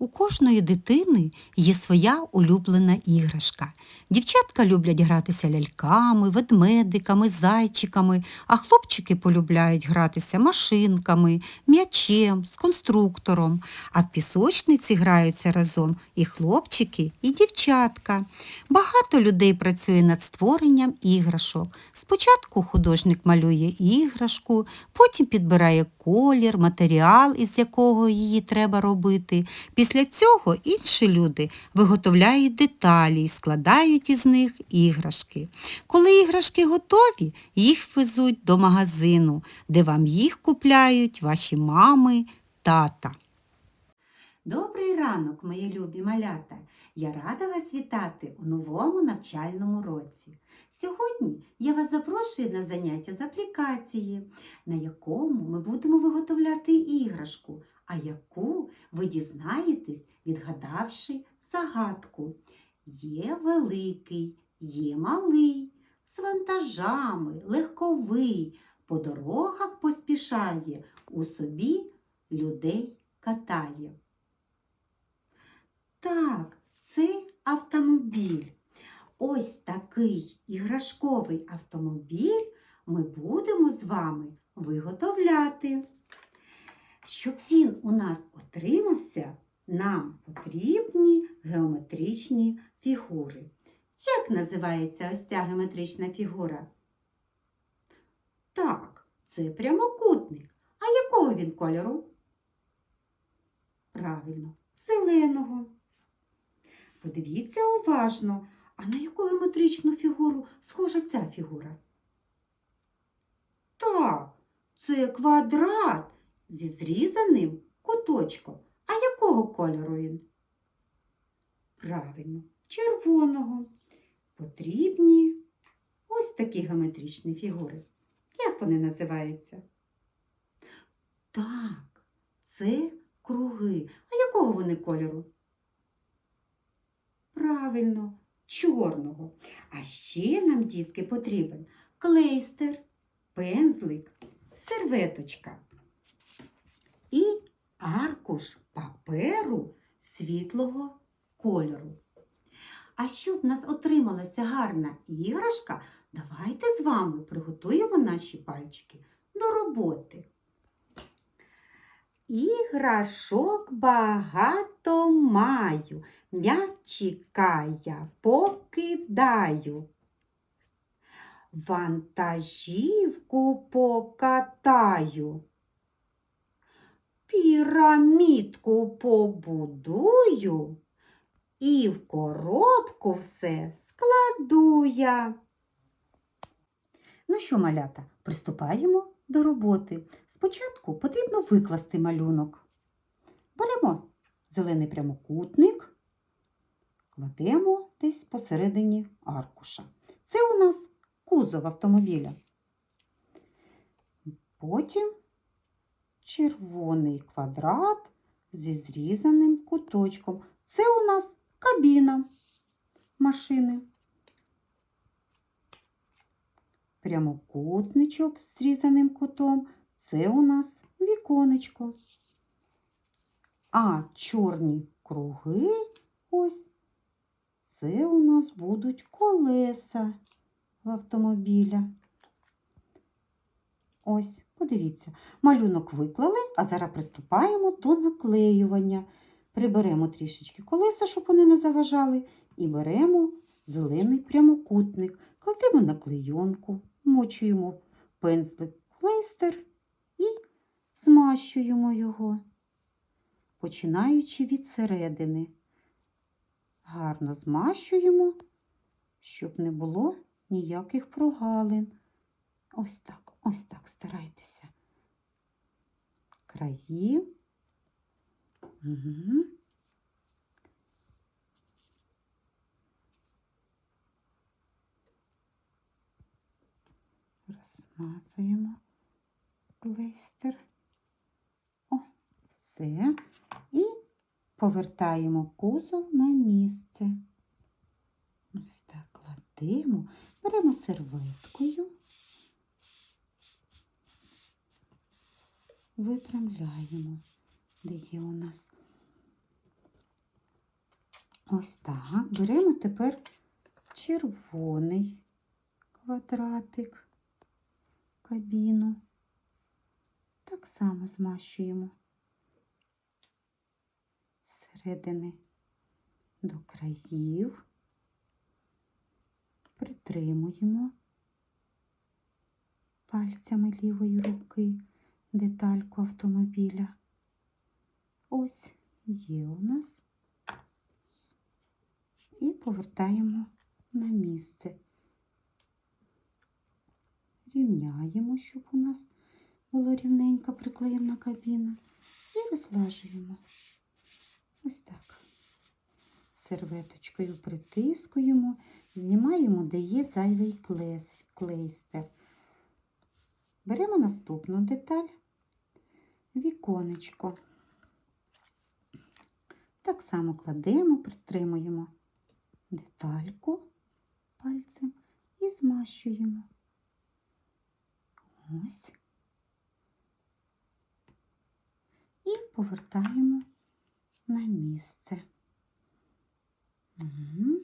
У кожної дитини є своя улюблена іграшка. Дівчатка люблять гратися ляльками, ведмедиками, зайчиками, а хлопчики полюбляють гратися машинками, м'ячем, з конструктором. А в пісочниці граються разом і хлопчики, і дівчатка. Багато людей працює над створенням іграшок. Спочатку художник малює іграшку, потім підбирає колір, матеріал, із якого її треба робити. Після цього інші люди виготовляють деталі і складають із них іграшки. Коли іграшки готові, їх везуть до магазину, де вам їх купляють ваші мами, тата. Добрий ранок, мої любі малята! Я рада вас вітати у новому навчальному році. Сьогодні я вас запрошую на заняття з аплікації, на якому ми будемо виготовляти іграшку, а яку ви дізнаєтесь, відгадавши загадку. Є великий, є малий, з вантажами, легковий, по дорогах поспішає, у собі людей катає. Так, це автомобіль. Ось такий іграшковий автомобіль ми будемо з вами виготовляти. Щоб він у нас отримався, нам потрібні геометричні фігури. Як називається ось ця геометрична фігура? Так, це прямокутник. А якого він кольору? Правильно, зеленого. Подивіться уважно, а на яку геометричну фігуру схожа ця фігура? Так, це квадрат зі зрізаним куточком. А якого кольору він? Правильно, червоного. Потрібні ось такі геометричні фігури. Як вони називаються? Так, це круги. А якого вони кольору? Правильно, чорного. А ще нам, дітки, потрібен клейстер, пензлик, серветочка і аркуш паперу світлого кольору. А щоб в нас отрималася гарна іграшка, давайте з вами приготуємо наші пальчики до роботи. Іграшок багато маю, м'ячика я покидаю. Вантажівку покатаю. Пірамідку побудую і в коробку все складу я. Ну що, малята, приступаємо до роботи. Спочатку потрібно викласти малюнок. Беремо зелений прямокутник, кладемо десь посередині аркуша. Це у нас кузов автомобіля. Потім червоний квадрат зі зрізаним куточком. Це у нас кабіна машини. Прямокутничок з зрізаним кутом. Це у нас віконечко. А чорні круги ось це у нас будуть колеса в автомобіля. Ось, подивіться, малюнок виклали, а зараз приступаємо до наклеювання. Приберемо трішечки колеса, щоб вони не заважали, і беремо зелений прямокутник, кладемо на клейонку, мочуємо пензлик клейстер і змащуємо його, починаючи від середини. Гарно змащуємо, щоб не було ніяких прогалин. Ось так, ось так старайтеся. Краї. Угу. Розмазуємо клейстер. О, все. І повертаємо кузов на місце. Ось так кладемо, беремо серветкою, випрямляємо, де є у нас Ось так. Беремо тепер червоний квадратик, кабіну. Так само змащуємо зсередини до країв, притримуємо пальцями лівої руки детальку автомобіля. Ось є у нас. І повертаємо на місце. Рівняємо, щоб у нас було рівненько приклеєна кабіна. І розлажуємо. Ось так. Серветочкою притискуємо, знімаємо, де є зайвий клейстер. Беремо наступну деталь, віконечко. Так само кладемо, притримуємо детальку пальцем і змащуємо. Ось. І повертаємо на місце. Угу.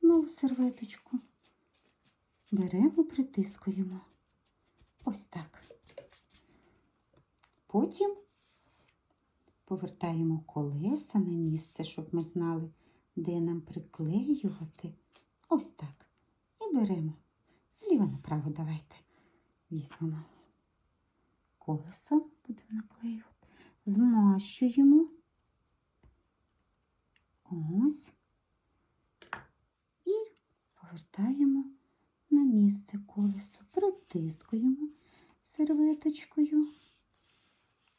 Знову серветочку. Беремо, притискуємо. Ось так. Потім повертаємо колеса на місце, щоб ми знали, де нам приклеювати. Ось так. І беремо. Зліва направо давайте візьмемо. Колесо будемо наклеювати. Змащуємо. Ось. І повертаємо на місце колесо. Притискуємо серветочкою.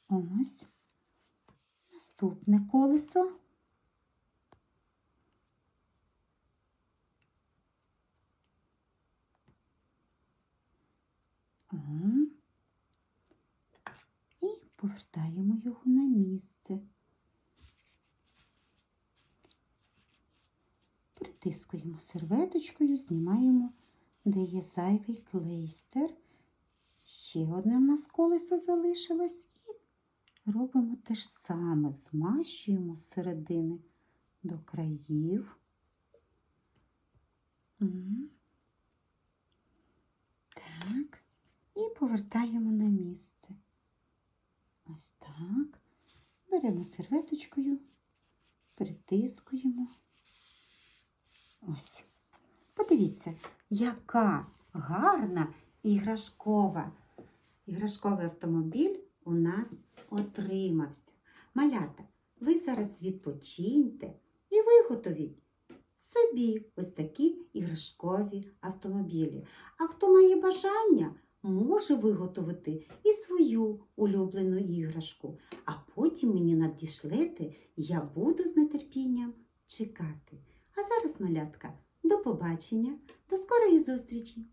Ось. Наступне колесо. І повертаємо його на місце. Притискуємо серветочкою, знімаємо, де є зайвий клейстер. Ще одне в нас колесо залишилось. І робимо те ж саме. Змащуємо з середини до країв. М. Так. І повертаємо на місце. Ось так. Беремо серветочкою, притискуємо. Ось. Подивіться, яка гарна іграшкова. Іграшковий автомобіль у нас отримався. Малята, ви зараз відпочиньте і виготовіть собі ось такі іграшкові автомобілі. А хто має бажання, може виготовити і свою улюблену іграшку. А потім мені надішлете, я буду з нетерпінням чекати. А зараз, малятка, до побачення, до скорої зустрічі!